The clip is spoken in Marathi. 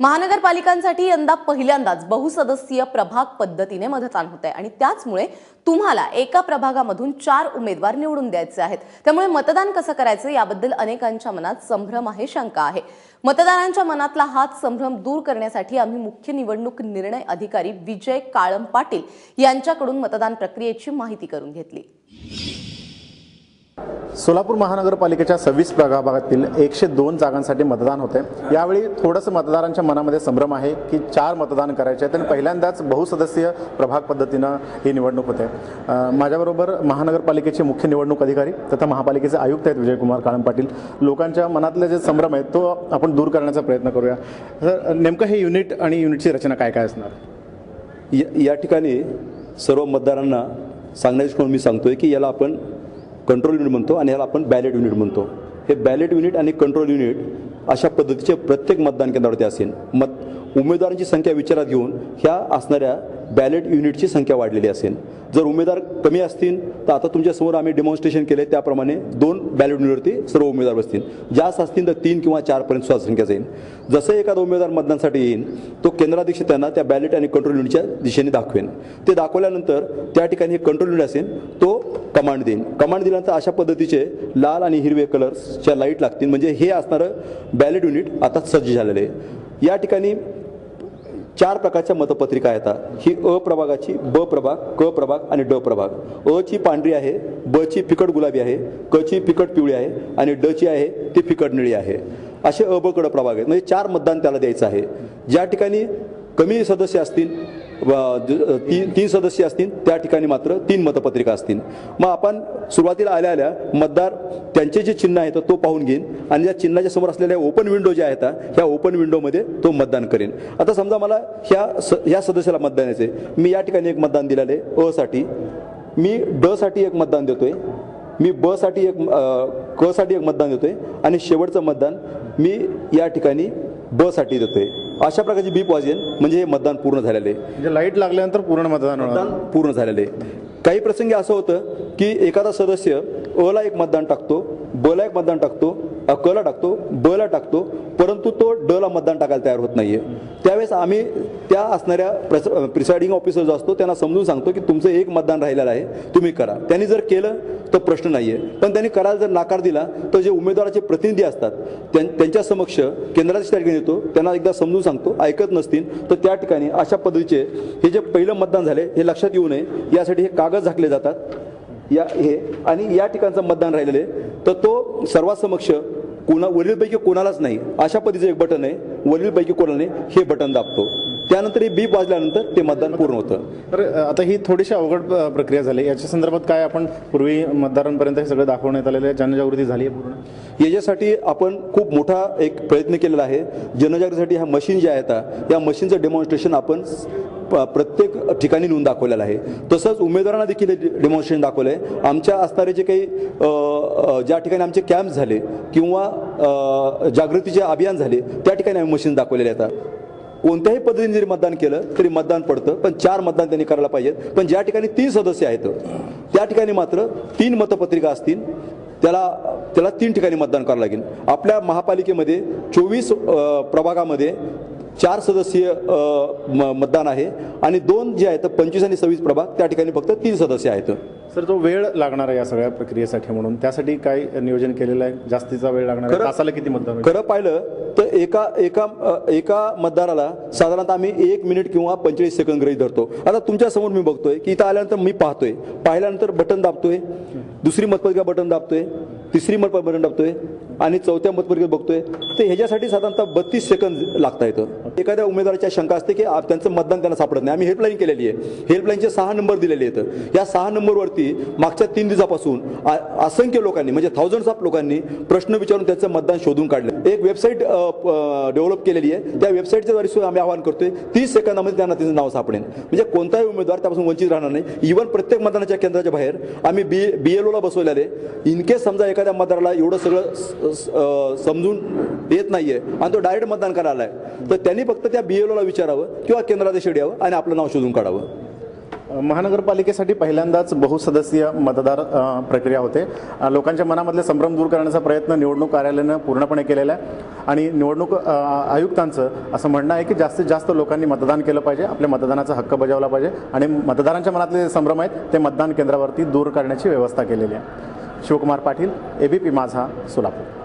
महानगरपालिकांसाठी यंदा पहिल्यांदाच बहुसदस्यीय प्रभाग पद्धतीने मतदान होत आहे आणि त्याचमुळे तुम्हाला एका प्रभागामधून चार उमेदवार निवडून द्यायचे आहेत. त्यामुळे मतदान कसं करायचं याबद्दल अनेकांच्या मनात संभ्रम आहे शंका आहे. मतदारांच्या मनातला हाच संभ्रम दूर करण्यासाठी आम्ही मुख्य निवडणूक निर्णय अधिकारी विजय काळम पाटील यांच्याकडून मतदान प्रक्रियेची माहिती करून घेतली. सोलापूर महानगरपालिकेच्या सव्वीस प्रभागातील एकशे दोन जागांसाठी मतदान होते. यावेळी थोडंसं मतदारांच्या मनामध्ये संभ्रम आहे की चार मतदान करायचे आहेत आणि पहिल्यांदाच बहुसदस्यीय प्रभाग पद्धतीनं ही निवडणूक होते. माझ्याबरोबर महानगरपालिकेचे मुख्य निवडणूक अधिकारी तथा महापालिकेचे आयुक्त आहेत विजयकुमार काळम पाटील. लोकांच्या मनातले जे संभ्रम आहेत तो आपण दूर करण्याचा प्रयत्न करूया. तर नेमकं हे युनिट आणि युनिटची रचना काय काय असणार? या या ठिकाणी सर्व मतदारांना सांगण्याच्या म्हणून मी सांगतोय की याला आपण कंट्रोल युनिट म्हणतो आणि याला आपण बॅलेट युनिट म्हणतो. हे बॅलेट युनिट आणि कंट्रोल युनिट अशा पद्धतीचे प्रत्येक मतदान केंद्रावरती असेल. मत उमेदवारांची संख्या विचारात घेऊन ह्या असणाऱ्या बॅलेट युनिटची संख्या वाढलेली असेल. जर उमेदवार कमी असतील तर आता तुमच्यासमोर आम्ही डेमॉन्स्ट्रेशन केले त्याप्रमाणे दोन बॅलेट युनिटवरती सर्व उमेदवार बसतील. जास्त असतील तर तीन किंवा चारपर्यंत सुद्धा संख्या जाईल. जसं एखादा उमेदवार मतदानासाठी येईल तो केंद्राध्यक्ष त्यांना त्या बॅलेट आणि कंट्रोल युनिटच्या दिशेने दाखवेन ते दाखवल्यानंतर त्या ठिकाणी हे कंट्रोल युनिट असेल तो कमांड देईन कमांड दिल्यानंतर अशा पद्धतीचे लाल आणि हिरवे कलर्सच्या लाइट लागतील. म्हणजे हे असणारं बॅलेट युनिट आता सज्ज झालेलं आहे. या ठिकाणी चार प्रकारच्या मतपत्रिका येतात. ही अ प्रभागाची ब प्रभाग क प्रभाग आणि ड प्रभाग. अ ची पांढरी आहे ब ची फिकट गुलाबी आहे क ची फिकट पिवळी आहे आणि ड ची आहे ती फिकट निळी आहे. असे अ ब कड प्रभाग आहेत. म्हणजे चार मतदान त्याला द्यायचं आहे. ज्या ठिकाणी कमी सदस्य असतील तीन तीन सदस्य असतील त्या ठिकाणी मात्र तीन मतपत्रिका असतील. मग आपण सुरुवातीला आल्या आल्या मतदार त्यांचे जे चिन्ह आहेत तो पाहून घेईन आणि या चिन्हाच्या समोर असलेल्या ओपन विंडो ज्या आहेत ह्या ओपन विंडोमध्ये तो मतदान करेन. आता समजा मला ह्या स ह्या सदस्याला मतदान यायचे मी या ठिकाणी एक मतदान दिलेलं आहे अ साठी. मी ड साठी एक मतदान देतोय. मी ब साठी एक कसाठी क साठी एक मतदान देतोय. आणि शेवटचं मतदान मी या ठिकाणी ब साठी देतोय. अशा प्रकारची बीप वाजेल म्हणजे हे मतदान पूर्ण झालेलं. आहे म्हणजे लाइट लागल्यानंतर पूर्ण मतदान मतदान पूर्ण झालेलं. आहे काही प्रसंगी असं होतं की एखादा सदस्य अ ला एक मतदान टाकतो. बला एक मतदान टाकतो अकला टाकतो बला टाकतो परंतु तो डला मतदान टाकायला तयार होत नाहीये. त्यावेळेस आम्ही त्या असणाऱ्या प्रिसाइडिंग ऑफिसर जो असतो त्यांना समजून सांगतो की तुमचं एक मतदान राहिलेलं आहे तुम्ही करा. त्यांनी जर केलं तर प्रश्न नाहीये. पण त्यांनी करायला जर नाकार दिला तर जे उमेदवाराचे प्रतिनिधी असतात त्यां- त्यांच्या समक्ष केंद्राच्या ठिकाणी येतो त्यांना एकदा समजून सांगतो ऐकत नसतील तर त्या ठिकाणी अशा पद्धतीचे हे जे पहिलं मतदान झाले हे लक्षात येऊ नये. यासाठी हे कागद झाकले जातात. या हे आणि या ठिकाणचं मतदान राहिलेलं आहे. तर तो सर्वांसमक्ष कोणा वरीलपैकी कोणालाच नाही अशा पद्धतीचं एक बटन आहे. वरीलपैकी कोणाला नाही हे बटन दाबतो. त्यानंतर हे बीप वाजल्यानंतर ते मतदान पूर्ण होतं. तर आता ही थोडीशी अवघड प्रक्रिया झाली. याच्या संदर्भात काय आपण पूर्वी मतदारांपर्यंत हे सगळं दाखवण्यात आलेलं आहे? जनजागृती झाली आहे पूर्ण? याच्यासाठी आपण खूप मोठा एक प्रयत्न केलेला आहे. जनजागृतीसाठी ह्या मशीन ज्या आहेत या मशीनचं डेमॉन्स्ट्रेशन आपण प्रत्येक ठिकाणी नेऊन दाखवलेला आहे. तसंच उमेदवारांना देखील डेमॉन्स्ट्रेशन दाखवलं आहे आमच्या असणारे जे काही ज्या ठिकाणी आमचे कॅम्प झाले किंवा जागृतीचे अभियान झाले त्या ठिकाणी आम्ही मशीन दाखवलेले आहेत. कोणत्याही पद्धतीने जरी मतदान केलं तरी मतदान पडतं. पण चार मतदान त्यांनी करायला पाहिजेत. पण ज्या ठिकाणी तीन सदस्य आहेत त्या ठिकाणी मात्र तीन मतपत्रिका असतील. त्याला त्याला तीन ठिकाणी मतदान करावं लागेल. आपल्या महापालिकेमध्ये चोवीस प्रभागामध्ये चार सदस्यीय मतदान आहे. आणि दोन जे आहेत पंचवीस आणि सव्वीस प्रभाग त्या ठिकाणी फक्त तीन सदस्य आहेत. सर जो वेळ लागणार आहे या सगळ्या प्रक्रियेसाठी म्हणून त्यासाठी काय नियोजन केलेलं आहे? जास्तीचा वेळ लागणार आहे? तासाला किती मतदान? खरं पाहिलं तर एका एका एका मतदाराला साधारणतः आम्ही एक मिनिट किंवा पंचेचाळीस सेकंद गृहीत धरतो. आता तुमच्यासमोर मी बघतोय की इथं आल्यानंतर मी पाहतोय. पाहिल्यानंतर बटन दाबतोय. दुसरी मतपत्रिका बटन दाबतोय. तिसरी मतपर्यंत बटन आणि चौथ्या मतपर्यंत बघतोय. तर ह्याच्यासाठी साधारणतः बत्तीस सेकंद लागता येतं. एखाद्या उमेदवाराच्या शंका असते की त्यांचं मतदान त्यांना सापडत नाही. आम्ही हेल्पलाईन केलेली आहे. हेल्पलाईनचे सहा नंबर दिलेले आहेत. या सहा नंबरवरती मागच्या तीन दिवसापासून आ- असंख्य लोकांनी म्हणजे थाउजंड्स ऑफ लोकांनी प्रश्न विचारून त्याचं मतदान शोधून काढलं. एक वेबसाईट डेव्हलप केलेली आहे. त्या वेबसाईटच्या द्वारे सुद्धा आम्ही आवाहन करतोय तीस सेकंदामध्ये त्यांना त्याचं नाव सापडेल. म्हणजे कोणताही उमेदवार त्यापासून वंचित राहणार नाही. इव्हन प्रत्येक मतदानाच्या केंद्राच्या बाहेर आम्ही बी बी एल ओला बसवलेले इनकेस समजा एखाद्या मतदाराला एवढं सगळं स- समजून येत नाहीये आणि तो डायरेक्ट मतदान करायला आहे तर त्यांनी फक्त त्या बी एल ओला विचारावं किंवा केंद्राध्यक्ष यावं आणि आपलं नाव शोधून काढावं. महानगरपालिकेसाठी पहिल्यांदाच बहुसदस्यीय मतदार प्रक्रिया होते. लोकांच्या मनामधले संभ्रम दूर करण्याचा प्रयत्न निवडणूक कार्यालयानं पूर्णपणे केलेला आहे. आणि निवडणूक आयुक्तांचं असं म्हणणं आहे की जास्तीत जास्त लोकांनी मतदान केलं पाहिजे आपल्या मतदानाचा हक्क बजावला पाहिजे आणि मतदारांच्या मनातले संभ्रम आहेत ते मतदान केंद्रावरती दूर करण्याची व्यवस्था केलेली आहे. शिवकुमार पाटील एबीपी माझा सोलापूर.